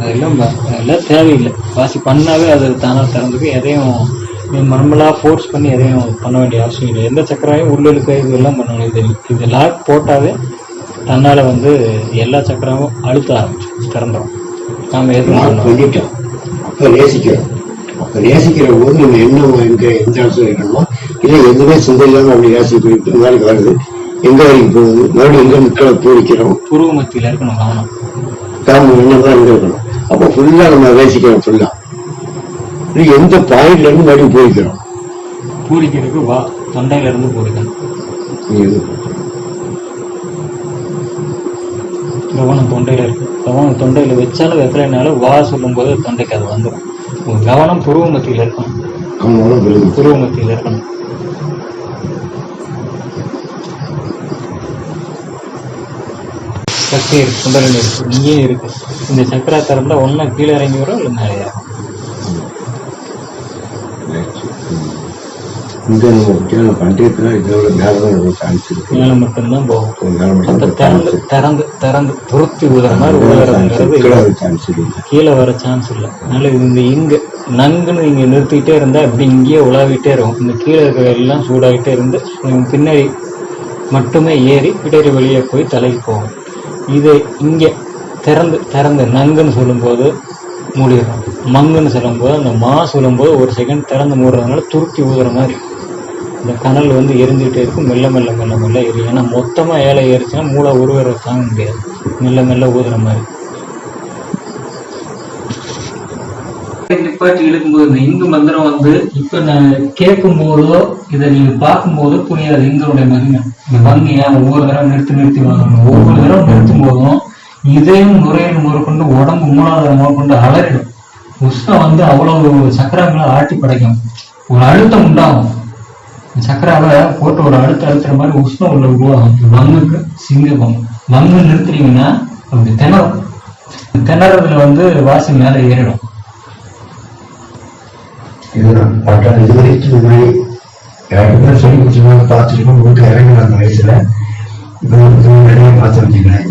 அதெல்லாம் அதெல்லாம் தேவையில்லை. வாசி பண்ணாவே அது தானாக திறந்துக்கும். எதையும் நார்மலாக ஃபோர்ஸ் பண்ணி எதையும் பண்ண வேண்டிய அவசியம் இல்லை. எந்த சக்கராயும் உள்ளிழுக்க இதெல்லாம் பண்ணணும் இது இது லாக் போட்டாவே தன்னால் வந்து எல்லா சக்கரமும் அழுத்த ஆரம்பிச்சு திறந்துடும் நாம் எதுவும். பண்ணிட்டோம். அப்ப நேசிக்கிறோம். அப்ப நேசிக்கிற போது நம்ம என்ன எங்க எந்த இடத்துல இருக்கணுமோ இல்லை எதுவுமே சிந்தை இல்லாம அப்படி நேசி போயிட்டு நாளைக்கு வருது. எங்க வரைக்கும் போகுது? மறுபடியும் எங்க மக்களை பூரிக்கிறோம் புருவ மத்தியில் இருக்கணும் கவனம். காம என்ன தான் எங்க இருக்கணும் அப்போ ஃபுல்லா நம்ம நேசிக்கிறோம் ஃபுல்லா எந்த பாயிண்ட்ல இருந்து மறுபடியும் பூரிக்கிறோம் பூரிக்கிறதுக்கு வா தொண்டையில இருந்து பூரிக்கணும் கவனம் தொண்டையில் இருக்கு. கவனம் தொண்டையில் வச்சாலும் வைக்கலைனாலும் வா சொல்லும்போது தொண்டைக்கு அது வந்துடும் கவனம் புருவ மத்தியில் இருக்கணும் புருவ மத்தியில் இருக்கணும். சக்தி இருக்கு குண்டலினி இருக்கு. இங்கேயே இருக்கு. இந்த சக்கரா திறந்தா ஒன்றா கீழே இறங்கி வரும் இல்லை மேலே இந்த நம்ம முக்கியமான பண்டிகைத்துல இதோட மேலதான் ஒரு சான்ஸ் இருக்கு மேலே மட்டும்தான் போகும். திறந்து திறந்து திறந்து துருத்தி ஊதுற மாதிரி. சான்ஸ் கீழே வர சான்ஸ் இல்லை. அதனால இந்த இங்க நங்குன்னு இங்க நிறுத்திட்டே இருந்தா அப்படி இங்கேயே உலாவிட்டே இருக்கும். இந்த கீழே இருக்கிற எல்லாம் சூடாகிட்டே இருந்து பின்னாடி மட்டுமே ஏறி பிடரி வெளியே போய் தலைக்கு போகும். இது இங்கே திறந்து திறந்து நங்குன்னு சொல்லும்போது மூடிடுறோம் மங்குன்னு சொல்லும்போது அந்த மா சொல்லும்போது ஒரு செகண்ட் திறந்து மூடுறதுனால துருத்தி ஊதுற மாதிரி. இந்த கனல் வந்து எரிஞ்சுக்கிட்டே இருக்கும். மெல்ல மெல்ல மெல்ல மெல்ல எரியும். ஏன்னா மொத்தமாக ஏழை ஏறிச்சுன்னா மூளை உருவரை தாங்க முடியாது. மெல்ல மெல்ல ஊதுற மாதிரி. நிப்பாட்டி இழுக்கும்போது இந்த இங்கு மந்திரம் வந்து இப்ப நான் கேட்கும் போதோ இதை நீங்க பார்க்கும் போதோ புரியாது. இங்கனுடைய மகிமை. இந்த பங்கியை ஒவ்வொரு தடவை நிறுத்தி நிறுத்தி வாங்கணும்? ஒவ்வொரு தடவை நிறுத்தும் போதும் இதையும் நுரையீரல் முதற்கொண்டு உடம்பு மூலாதாரம் முதற்கொண்டு அலறிடும். உஷ்ணம் வந்து அவ்வளவு சக்கரங்களை ஆட்டி படைக்கும். ஒரு அழுத்தம் உண்டாகும். இந்த போட்டு ஒரு அழுத்த அழுத்துற மாதிரி உஷ்ணம் உள்ள உருவாகும். மங்குக்கு சிங்கம் மங்கு நிறுத்துறீங்கன்னா அப்படி திணறும். திணறதுல வந்து வாசி மேல ஏறிடும். இதுதான். பட்டம் இது வரைக்கும் சொல்லி கொடுத்துருவாங்க பார்த்துருக்கோம். உங்களுக்கு இறங்குறாங்க வயசுல இப்போ நிறைய பார்த்து வச்சுக்கிறேன்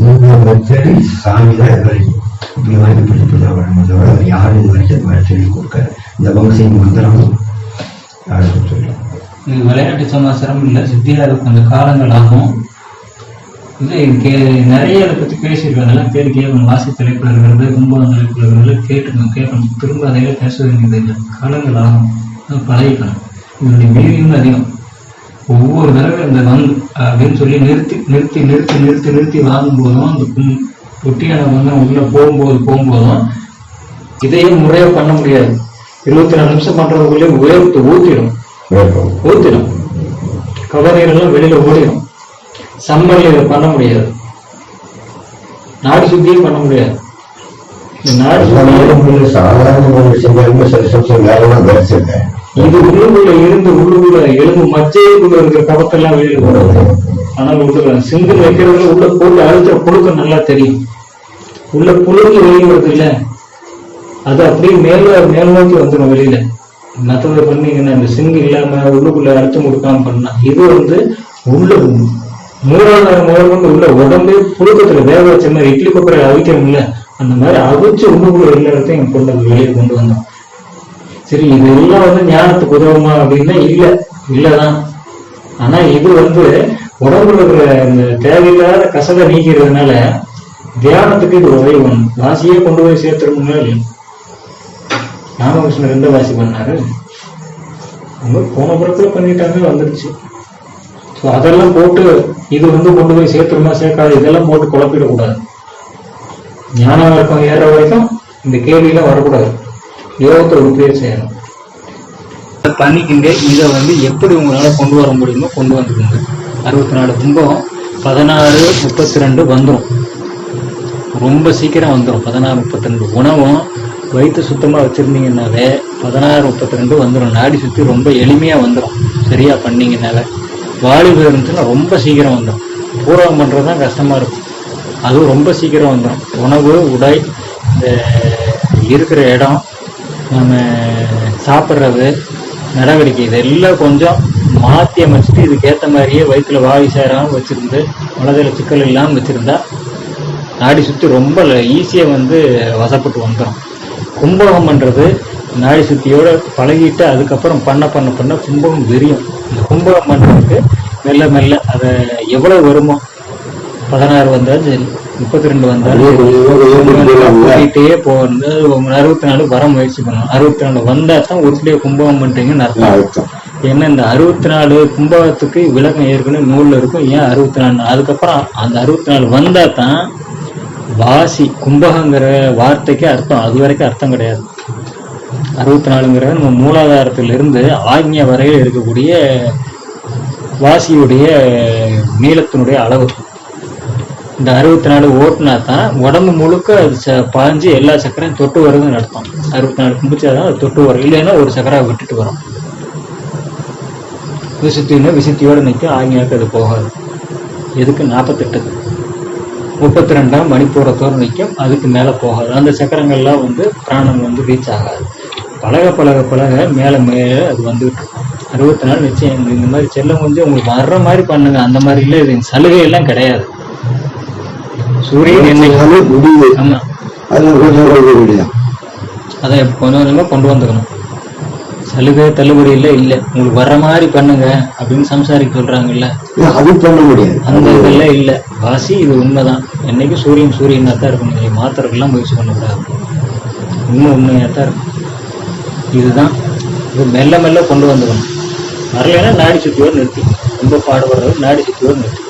மெத்தடி சாமி தான் இது வரைக்கும். இப்படி வந்து இப்படி இப்படி தவிர யாரும் இது வரைக்கும் மாதிரி சொல்லி கொடுக்க இந்த வம்சம் மந்திரம் யாரும் விளையாட்டு சமாச்சாரம் இல்லை சித்தியா இருக்கும் அந்த காலங்கள் ஆகும். இல்லை கே நிறைய இதை பற்றி பேசியிருக்கோம் அதெல்லாம் பேர் கேட்கணும் வாசி தலைப்பில் இருக்கிறது கும்பகம் தலைப்பில் இருக்கிறது கேட்டுக்கணும் கேட்கணும் திரும்ப அதையெல்லாம் பேச வேண்டியது இல்லை. காலங்கள் ஆகும் அது பழகிக்கணும் இதனுடைய வீரியம் அதிகம். ஒவ்வொரு தடவை இந்த வந்து அப்படின்னு சொல்லி நிறுத்தி நிறுத்தி நிறுத்தி நிறுத்தி நிறுத்தி வாங்கும் போதும் அந்த குட்டியான வந்து உள்ள போகும்போது போகும்போதும் இதையும் முறையாக பண்ண முடியாது. இருபத்தி நாலு நிமிஷம் பண்றதுக்குள்ளே உயர்த்து ஊத்திடும். ஊத்திடும். கவர்நீர் எல்லாம் வெளியில ஓடிடும். சம்மர்ல இதை பண்ண முடியாது. நாடு சுத்தியும் பண்ண முடியாது. இந்த இது உள்ளுக்குள்ள இருந்து உள்ளுக்குள்ள எலும்பு மச்சைக்குள்ள இருக்கிற கவத்தெல்லாம் வெளியில போடுறது ஆனால் உள்ள சிங்கிள் வைக்கிறதுல உள்ள போட்டு அழுத்த புழுக்கம் நல்லா தெரியும். உள்ள புழுங்கி வெளியே வருது இல்ல அது அப்படியே மேல மேல் நோக்கி வந்துடும் வெளியில. மற்றதை பண்ணீங்கன்னா அந்த சிங்கு இல்லாம உள்ளுக்குள்ள அழுத்தம் கொடுக்காம பண்ணா. இது வந்து உள்ள மூலாதாரம் முதல் கொண்டு உள்ள உடம்பே புழுக்கத்துல வேக வச்ச மாதிரி இட்லி கொப்பரை அவிக்கிறோம்ல அந்த மாதிரி அவிச்சு உள்ளுக்குள்ள எல்லா இடத்தையும் கொண்டு வெளியே கொண்டு வந்தோம் சரி இது எல்லாம் வந்து ஞானத்துக்கு உதவுமா அப்படின்னா இல்ல இல்லதான். ஆனா இது வந்து உடம்புல இருக்கிற இந்த தேவையில்லாத கசலை நீக்கிறதுனால தியானத்துக்கு இது உதவி பண்ணும் வாசியே கொண்டு போய் சேர்த்துருமுன்னா இல்லையா? ராமகிருஷ்ணர் எந்த வாசி பண்ணாரு? அவங்க போன புறத்துல பண்ணிட்டாங்க வந்துருச்சு. ஸோ அதெல்லாம் போட்டு இது வந்து கொண்டு போய் சேர்த்துருமா சேர்க்காது இதெல்லாம் போட்டு குழப்பிடக்கூடாது. ஞான இருக்கும் ஏற வரைக்கும் இந்த கேள்வியெல்லாம் வரக்கூடாது. யோகத்தை உறுதியாக செய்யணும். பண்ணிக்கிங்க இதை வந்து எப்படி உங்களால் கொண்டு வர முடியுமோ கொண்டு வந்துக்கோங்க. அறுபத்தி நாலு கும்பம் பதினாறு முப்பத்தி ரெண்டு வந்துடும் ரொம்ப சீக்கிரம் வந்துடும் பதினாறு முப்பத்தி ரெண்டு உணவும் வயிற்று சுத்தமாக வச்சுருந்தீங்கன்னாலே பதினாறு முப்பத்தி ரெண்டு வந்துடும் நாடி சுற்றி ரொம்ப எளிமையாக வந்துடும் சரியாக பண்ணிங்கனால வாலிபம் இருந்துச்சுன்னா ரொம்ப சீக்கிரம் வந்துடும் பூர்வம் பண்ணுறது தான் கஷ்டமாக இருக்கும். அதுவும் ரொம்ப சீக்கிரம் வந்துடும் உணவு உடை இந்த இருக்கிற இடம் நம்ம சாப்பிட்றது நடவடிக்கை இதெல்லாம் கொஞ்சம் மாற்றி அமைச்சிட்டு இதுக்கேற்ற மாதிரியே வயிற்றுல வாய் சேராமல் வச்சுருந்து மனதில் சிக்கல் இல்லாமல் வச்சுருந்தா நாடி சுற்றி ரொம்ப ஈஸியாக வந்து வசப்பட்டு வந்துடும் கும்பகம் பண்ணுறது நாடி சுற்றியோடு பழகிட்டு அதுக்கப்புறம் பண்ண பண்ண பண்ண கும்பகம் விரியும். இந்த கும்பகம் பண்றதுக்கு மெல்ல மெல்ல அதை எவ்வளவு வருமோ? பதினாறு வந்தாலும் சரி முப்பத்தி ரெண்டு வந்தாலும்? கூட்டிகிட்டே போகணும் அறுபத்தி நாலு வர முயற்சி பண்ணணும் அறுபத்தி நாலு வந்தா தான் உருப்படியாக கும்பகம் பண்றீங்கன்னு அர்த்தம். அர்த்தம். ஏன்னா இந்த அறுபத்தி நாலு கும்பகத்துக்கு விளக்கம் ஏற்கனவே நூல்ல இருக்கும். ஏன் அறுபத்தி நாலு அதுக்கப்புறம் அந்த அறுபத்தி நாலு வந்தா தான் வாசி கும்பகங்கிற வார்த்தைக்கு அர்த்தம். அது வரைக்கும் அர்த்தம் கிடையாது. அறுபத்தி நாலுங்கிறது நம்ம மூலாதாரத்திலிருந்து ஆக்ஞ வரையில் இருக்கக்கூடிய வாசியுடைய நீளத்தினுடைய அளவு. இந்த அறுபத்தி நாலு ஓட்டுனா தான் உடம்பு முழுக்க அது ச- பாஞ்சு எல்லா சக்கரையும் தொட்டு வருதுன்னு நடத்தும் அறுபத்தி நாலு கும்பிச்சாதான் அது தொட்டு வரும். இல்லைன்னா ஒரு சக்கரா விட்டுட்டு வரும். விசுத்தின்னு விசுத்தியோடு நிற்கும் ஆங்கியாக்கு அது போகாது. எதுக்கு நாற்பத்தெட்டுக்கு முப்பத்தி ரெண்டாம் மணிப்பூரத்தோடு நிற்கும். அதுக்கு மேலே போகாது. அந்த சக்கரங்கள்லாம் வந்து பிராணம் வந்து ரீச் ஆகாது. பழக பழக பழக மேலே மேலே அது வந்துகிட்டு அறுபத்தி நாள் நிச்சயம். இந்த- இந்த மாதிரி செல்லம் கொஞ்சம் உங்களுக்கு வர்ற மாதிரி பண்ணுங்க. அந்த மாதிரி இல்லை இது சலுகை எல்லாம் கிடையாது. சூரியன் என்னைக்கு அதனால முடியுது. ஆமா. அதுல கொஞ்சம் கொடுக்க முடியும் அதை கொஞ்சம் கொஞ்சமா கொண்டு வந்துக்கணும். சலுகை தள்ளுபடி இல்லை இல்லை. உங்களுக்கு வர்ற மாதிரி பண்ணுங்க அப்படின்னு சம்சாரிக்கு சொல்றாங்கல்ல. அது பண்ண முடியாது. அந்த இதெல்லாம் இல்லை. வாசி இது உண்மைதான். என்னைக்கு சூரியன் சூரியனாக தான் இருக்கணும். நீங்கள் மாத்திரக்கெல்லாம் முயற்சி பண்ணக்கூடாது. உண்மை உண்மையாக தான் இருக்கும் இதுதான். இது மெல்ல மெல்ல கொண்டு வந்துக்கணும் வரலைன்னா நாடி சுத்தியோடு நிறுத்தி. ரொம்ப பாடுபடுறது நாடி சுத்தியோடு நிறுத்தி.